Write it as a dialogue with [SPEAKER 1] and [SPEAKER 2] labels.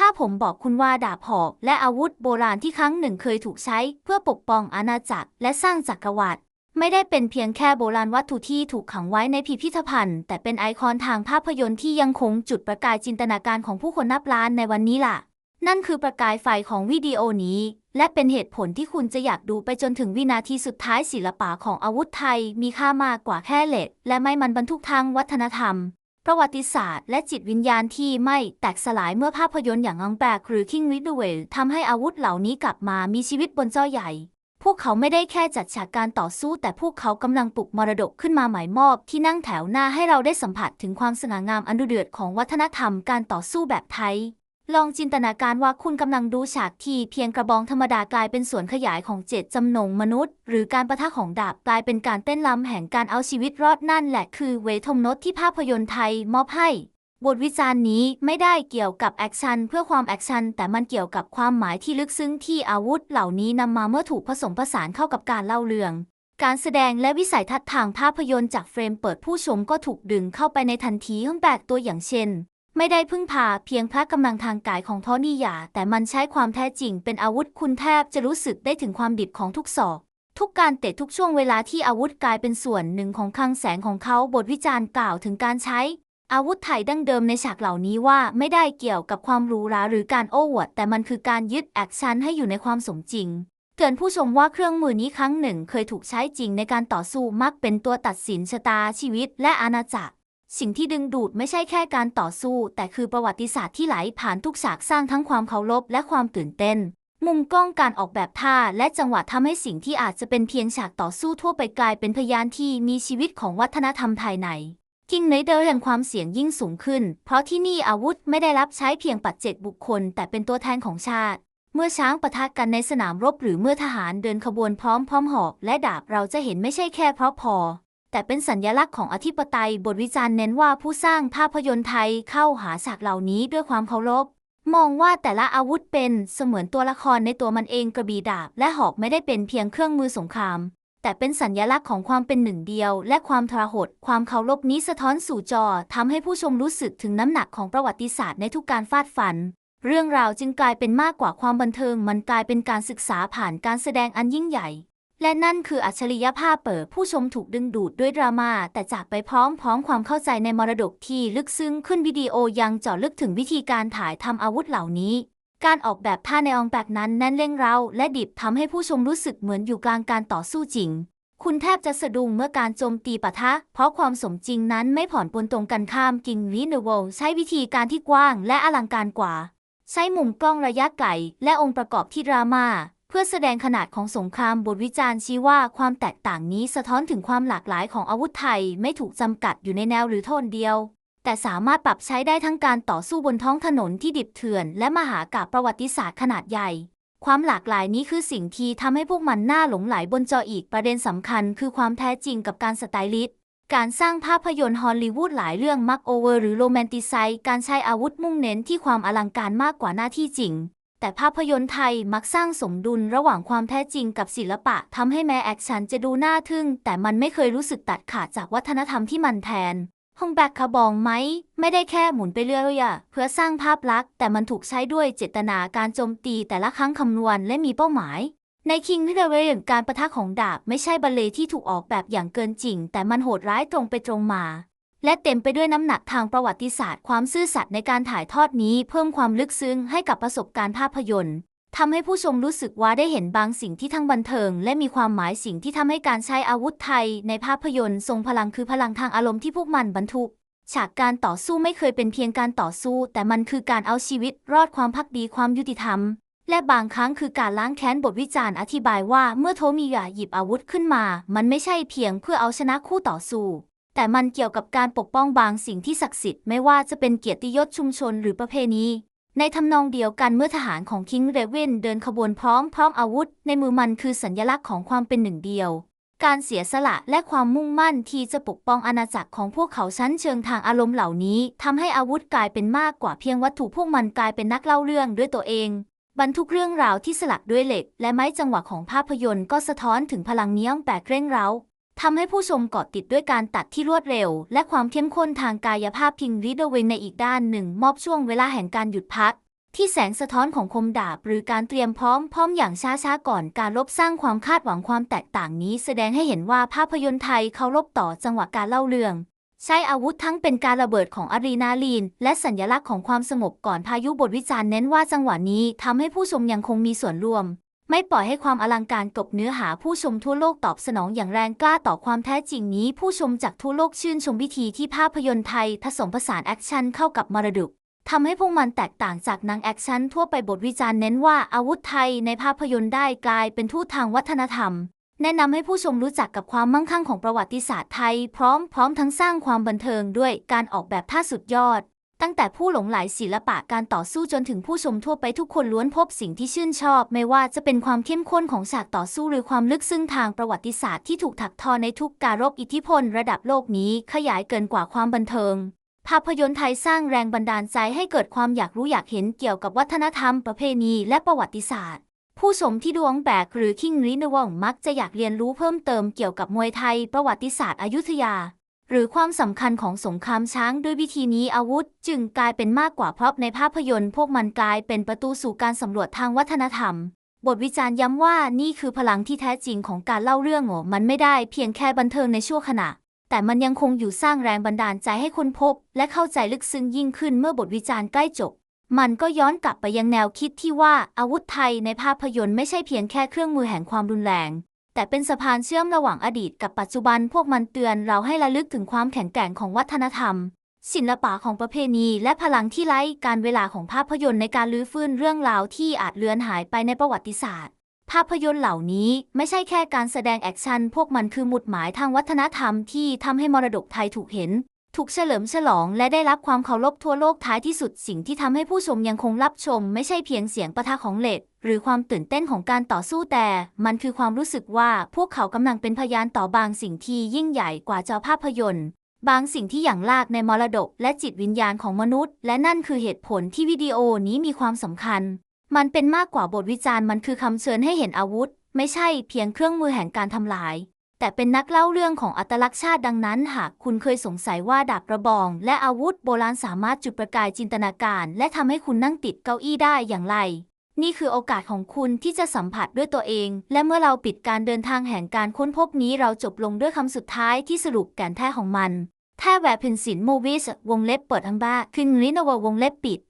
[SPEAKER 1] ถ้าผมบอกคุณว่าดาบหอกและอาวุธโบราณที่ครั้งหนึ่งเคยถูกใช้ เพื่อปกป้องอาณาจักรและสร้างจักรวรรดิไม่ได้เป็นเพียงแค่โบราณวัตถุที่ถูกขังไว้ในพิพิธภัณฑ์ แต่เป็นไอคอนทางภาพยนตร์ที่ยังคงจุดประกายจินตนาการของผู้คนนับล้านในวันนี้ล่ะ นั่นคือประกายไฟของวิดีโอนี้ และเป็นเหตุผลที่คุณจะอยากดูไปจนถึงวินาทีสุดท้ายศิลปะของอาวุธไทย มีค่ามากกว่าแค่เหล็ก และไม่มันบรรทุกทางวัฒนธรรม ประวัติศาสตร์และจิตวิญญาณที่ไม่แตกสลายเมื่อภาพยนตร์อย่างอังแบกหรือ King w i d w e l l ทำให้อาวุธเหล่านี้กลับมามีชีวิตบนจอใหญ่ พวกเขาไม่ได้แค่จัดฉากการต่อสู้ แต่พวกเขากำลังปลุกมรดกขึ้นมาใหม่มอบ ที่นั่งแถวหน้าให้เราได้สัมผัสถึงความสง่างามอันดุเดือดของวัฒนธรรมการต่อสู้แบบไทย ลองจินตนาการว่าคุณกำลังดูฉากที่เพียงกระบองธรรมดากลายเป็นส่วนขยายของเจตจำนงมนุษย์ หรือการประทะของดาบกลายเป็นการเต้นรำแห่งการเอาชีวิตรอดนั่นแหละคือเวทมนตที่ภาพยนตร์ไทยมอบให้ บทวิจารณ์นี้ไม่ได้เกี่ยวกับแอคชั่นเพื่อความแอคชั่นแต่มันเกี่ยวกับความหมายที่ลึกซึ้งที่อาวุธเหล่านี้นำมาเมื่อถูกผสมผสานเข้ากับการเล่าเรื่อง การแสดงและวิสัยทัศน์ทางภาพยนตร์จากเฟรมเปิดผู้ชมก็ถูกดึงเข้าไปในทันทีห้องแบกตัวอย่างเช่น ไม่ได้พึ่งพาเพียงพระกำลังทางกายของทอนิยา แต่มันใช้ความแท้จริงเป็นอาวุธคุณแทบจะรู้สึกได้ถึงความดิบของทุกศอก ทุกการเตะทุกช่วงเวลาที่อาวุธกลายเป็นส่วนหนึ่งของคลังแสงของเขาบทวิจารณ์กล่าวถึงการใช้ อาวุธไทยดั้งเดิมในฉากเหล่านี้ว่าไม่ได้เกี่ยวกับความหรูหราหรือการโอ้อวด แต่มันคือการยึดแอคชั่นให้อยู่ในความสมจริงเตือนผู้ชมว่าเครื่องมือนี้ครั้งหนึ่งเคยถูกใช้จริงในการต่อสู้มักเป็นตัวตัดสินชะตาชีวิตและอาณาจักร สิ่งที่ดึงดูดไม่ใช่แค่การต่อสู้ แต่คือประวัติศาสตร์ที่ไหลผ่านทุกฉากสร้างทั้งความเคารพและความตื่นเต้น มุมกล้องการออกแบบท่าและจังหวะทำให้สิ่งที่อาจจะเป็นเพียงฉากต่อสู้ทั่วไปกลายเป็นพยานที่มีชีวิตของวัฒนธรรมไทยในกิงในเดอร์แห่งความเสี่ยงยิ่งสูงขึ้น เพราะที่นี่อาวุธไม่ได้รับใช้เพียงปัจเจกบุคคล แต่เป็นตัวแทนของชาติ เมื่อช้างปะทะกันในสนามรบหรือเมื่อทหารเดินขบวนพร้อมพร้อมหอกและดาบเราจะเห็นไม่ใช่แค่เพราะพอ แต่เป็นสัญญลักษณ์ของอธิปไตยบทวิจารณ์เน้นว่าผู้สร้างภาพยนตร์ไทยเข้าหาฉากเหล่านี้ด้วยความเคารพ มองว่าแต่ละอาวุธเป็นเสมือนตัวละครในตัวมันเองกระบี่ดาบ และหอกไม่ได้เป็นเพียงเครื่องมือสงคราม แต่เป็นสัญญลักษณ์ของความเป็นหนึ่งเดียว และความทรหดความเคารพนี้สะท้อนสู่จอทำให้ผู้ชมรู้สึกถึงน้ำหนักของประวัติศาสตร์ในทุกการฟาดฟันเรื่องราวจึงกลายเป็นมากกว่าความบันเทิง มันกลายเป็นการศึกษาผ่านการแสดงอันยิ่งใหญ่ และนั่นคืออัจฉริยภาพเปิดผู้ชมถูกดึงดูดด้วยดราม่าแต่จากไปพร้อมพร้อมความเข้าใจในมรดกที่ลึกซึ้งขึ้นวิดีโอยังเจาะลึกถึงวิธีการถ่ายทำอาวุธเหล่านี้ การออกแบบท่าในอองแบกนั้นแน่นเร่งเร้าและดิบทำให้ผู้ชมรู้สึกเหมือนอยู่กลางการต่อสู้จริง คุณแทบจะสะดุ้งเมื่อการโจมตีปะทะ เพราะความสมจริงนั้นไม่ผ่อนปลนตรงกันข้ามกิงรีเนเวลใช้วิธีการที่กว้างและอลังการกว่า ใช้มุมกล้องระยะไกลและองค์ประกอบที่ดราม่า เพื่อแสดงขนาดของสงครามบทวิจารณ์ชี้ว่าความแตกต่างนี้สะท้อนถึงความหลากหลายของอาวุธไทยไม่ถูกจำกัดอยู่ในแนวหรือโทนเดียว แต่สามารถปรับใช้ได้ทั้งการต่อสู้บนท้องถนนที่ดิบเถื่อน และมหากาพย์ประวัติศาสตร์ขนาดใหญ่ ความหลากหลายนี้คือสิ่งที่ทำให้พวกมันน่าหลงไหลบนจออีกประเด็นสำคัญ คือความแท้จริงกับการสไตลิสต์การสร้างภาพยนตร์ฮอลลีวูดหลายเรื่องมักโอเวอร์หรือโรแมนติไซด์การใช้อาวุธมุ่งเน้นที่ความอลังการมากกว่าหน้าที่จริง แต่ภาพยนตร์ไทยมักสร้างสมดุลระหว่างความแท้จริงกับศิลปะทำให้แม้แอคชั่นจะดูน่าทึ่ง แต่มันไม่เคยรู้สึกตัดขาดจากวัฒนธรรมที่มันแทนฮงแบกคาบองไหม ไม่ได้แค่หมุนไปเรื่อยๆเพื่อสร้างภาพลักษณ์ แต่มันถูกใช้ด้วยเจตนาการโจมตีแต่ละครั้งคำนวณและมีเป้าหมาย ในคิง r ิเดเวลการประทะของดาบไม่ใช่บัลเลที่ถูกออกแบบอย่างเกินจริง แต่มันโหดร้ายตรงไปตรงมา และเต็มไปด้วยน้ำหนักทางประวัติศาสตร์ ความซื่อสัตย์ในการถ่ายทอดนี้เพิ่มความลึกซึ้งให้กับประสบการณ์ภาพยนตร์ทำให้ผู้ชมรู้สึกว่าได้เห็นบางสิ่งที่ทั้งบันเทิง และมีความหมายสิ่งที่ทำให้การใช้อาวุธไทย ในภาพยนตร์ทรงพลังคือพลังทางอารมณ์ที่พวกมันบรรทุก ฉากการต่อสู้ไม่เคยเป็นเพียงการต่อสู้ แต่มันคือการเอาชีวิต รอดความพักดีความยุติธรรม และบางครั้งคือการล้างแค้นบทวิจารณ์อธิบายว่าเมื่อโทมิยะหยิบอาวุธขึ้นมา มันไม่ใช่เพียงเพื่อเอาชนะคู่ต่อสู้ แต่มันเกี่ยวกับการปกป้องบางสิ่งที่ศักดิ์สิทธิ์ไม่ว่าจะเป็นเกียรติยศชุมชนหรือประเพณีในทำนองเดียวกันเมื่อทหารของคิงเรเวนเดินขบวนพร้อมพร้อมอาวุธ ในมือมันคือสัญลักษณ์ของความเป็นหนึ่งเดียว การเสียสละและความมุ่งมั่นที่จะปกป้องอาณาจักรของพวกเขาชั้นเชิงทางอารมณ์เหล่านี้ทำให้อาวุธกลายเป็นมากกว่าเพียงวัตถุพวกมันกลายเป็นนักเล่าเรื่องด้วยตัวเอง บรรทุกเรื่องราวที่สลักด้วยเหล็ก และไม้จังหวะของภาพยนตร์ก็สะท้อนถึงพลังเนี้ยงแปลกเร่งเร้า ทำให้ผู้ชมเกาะติดด้วยการตัดที่รวดเร็ว และความเข้มข้นทางกายภาพพิงริดเวในอีกด้านหนึ่ง มอบช่วงเวลาแห่งการหยุดพัก ที่แสงสะท้อนของคมดาบ หรือการเตรียมพร้อมพร้อมอย่างช้าๆก่อนการลบสร้างความคาดหวังความแตกต่างนี้ แสดงให้เห็นว่าภาพยนตร์ไทยเคารพต่อจังหวะการเล่าเรื่อง ใช้อาวุธทั้งเป็นการระเบิดของอะดรีนาลีน และสัญลักษณ์ของความสงบก่อนพายุบทวิจารณ์เน้นว่าจังหวะนี้ทำให้ผู้ชมยังคงมีส่วนร่วม ไม่ปล่อยให้ความอลังการกลบเนื้อหาผู้ชมทั่วโลกตอบสนองอย่างแรงกล้าต่อความแท้จริงนี้ ผู้ชมจากทั่วโลกชื่นชมวิธีที่ภาพยนตร์ไทยผสมผสานแอคชั่นเข้ากับมรดกทำให้พวกมันแตกต่างจากนังแอคชั่นทั่วไปบทวิจารณ์เน้นว่าอาวุธไทยในภาพยนตร์ได้กลายเป็นทูตทางวัฒนธรรม แนะนำให้ผู้ชมรู้จักกับความมั่งคั่งของประวัติศาสตร์ไทย พร้อมพร้อมทั้งสร้างความบันเทิงด้วยการออกแบบท่าสุดยอด ตั้งแต่ผู้หลงไหลศิลปะการต่อสู้จนถึงผู้ชมทั่วไปทุกคนล้วนพบสิ่งที่ชื่นชอบ ไม่ว่าจะเป็นความเข้มข้นของฉากต่อสู้หรือความลึกซึ้งทางประวัติศาสตร์ที่ถูกถักทอในทุกการรบอิทธิพลระดับโลกนี้ขยายเกินกว่าความบันเทิง ภาพยนตร์ไทยสร้างแรงบันดาลใจให้เกิดความอยากรู้อยากเห็นเกี่ยวกับวัฒนธรรม ประเพณี และประวัติศาสตร์ผู้ชมที่ดวงแบกหรือคิงรินวงมักจะอยากเรียนรู้เพิ่มเติมเกี่ยวกับมวยไทย ประวัติศาสตร์อยุธยา หรือความสำคัญของสงครามช้างด้วยวิธีนี้อาวุธ จึงกลายเป็นมากกว่าพร็อพในภาพยนตร์พวกมันกลายเป็นประตูสู่การสำรวจทางวัฒนธรรม บทวิจารณ์ย้ำว่านี่คือพลังที่แท้จริงของการเล่าเรื่องโง่มันไม่ได้เพียงแค่บันเทิงในชั่วขณะ แต่มันยังคงอยู่สร้างแรงบันดาลใจให้คนพบ และเข้าใจลึกซึ้งยิ่งขึ้นเมื่อบทวิจารณ์ใกล้จบ มันก็ย้อนกลับไปยังแนวคิดที่ว่าอาวุธไทยในภาพยนตร์ไม่ใช่เพียงแค่เครื่องมือแห่งความรุนแรง แต่เป็นสะพานเชื่อมระหว่างอดีตกับปัจจุบันพวกมันเตือนเราให้ระลึกถึงความแข็งแกร่งของวัฒนธรรม ศิลปะของประเพณีและพลังที่ไร้การเวลาของภาพยนตร์ในการลื้อฟื้นเรื่องราวที่อาจเลือนหายไปในประวัติศาสตร์ ภาพยนตร์เหล่านี้ไม่ใช่แค่การแสดงแอคชั่นพวกมันคือหมุดหมายทางวัฒนธรรมที่ทำให้มรดกไทยถูกเห็น ถูกเฉลิมฉลองและได้รับความเคารพทั่วโลกท้ายที่สุดสิ่งที่ทำให้ผู้ชมยังคงรับชม ไม่ใช่เพียงเสียงประทะของเหล็กหรือความตื่นเต้นของการต่อสู้แต่ มันคือความรู้สึกว่าพวกเขากำลังเป็นพยานต่อบางสิ่งที่ยิ่งใหญ่กว่าจอภาพยนตร์ บางสิ่งที่อย่างลากในมรดก และจิตวิญญาณของมนุษย์ และนั่นคือเหตุผลที่วิดีโอนี้มีความสำคัญ มันเป็นมากกว่าบทวิจารณ์มันคือคำเชิญให้เห็นอาวุธ ไม่ใช่เพียงเครื่องมือแห่งการทำลาย แต่เป็นนักเล่าเรื่องของอัตลักษณ์ชาติดังนั้น หากคุณเคยสงสัยว่าดาบกระบอง และอาวุธโบราณสามารถจุดประกายจินตนาการ และทำให้คุณนั่งติดเก้าอี้ได้อย่างไร นี่คือโอกาสของคุณที่จะสัมผัสด้วยตัวเอง และเมื่อเราปิดการเดินทางแห่งการค้นพบนี้เราจบลงด้วยคำสุดท้ายที่สรุปแก่นแท้ของมันแท้แวร์เพนสินโมวิสวงเล็บเปิดทั้งบ้าคิงลินววงเล็บปิด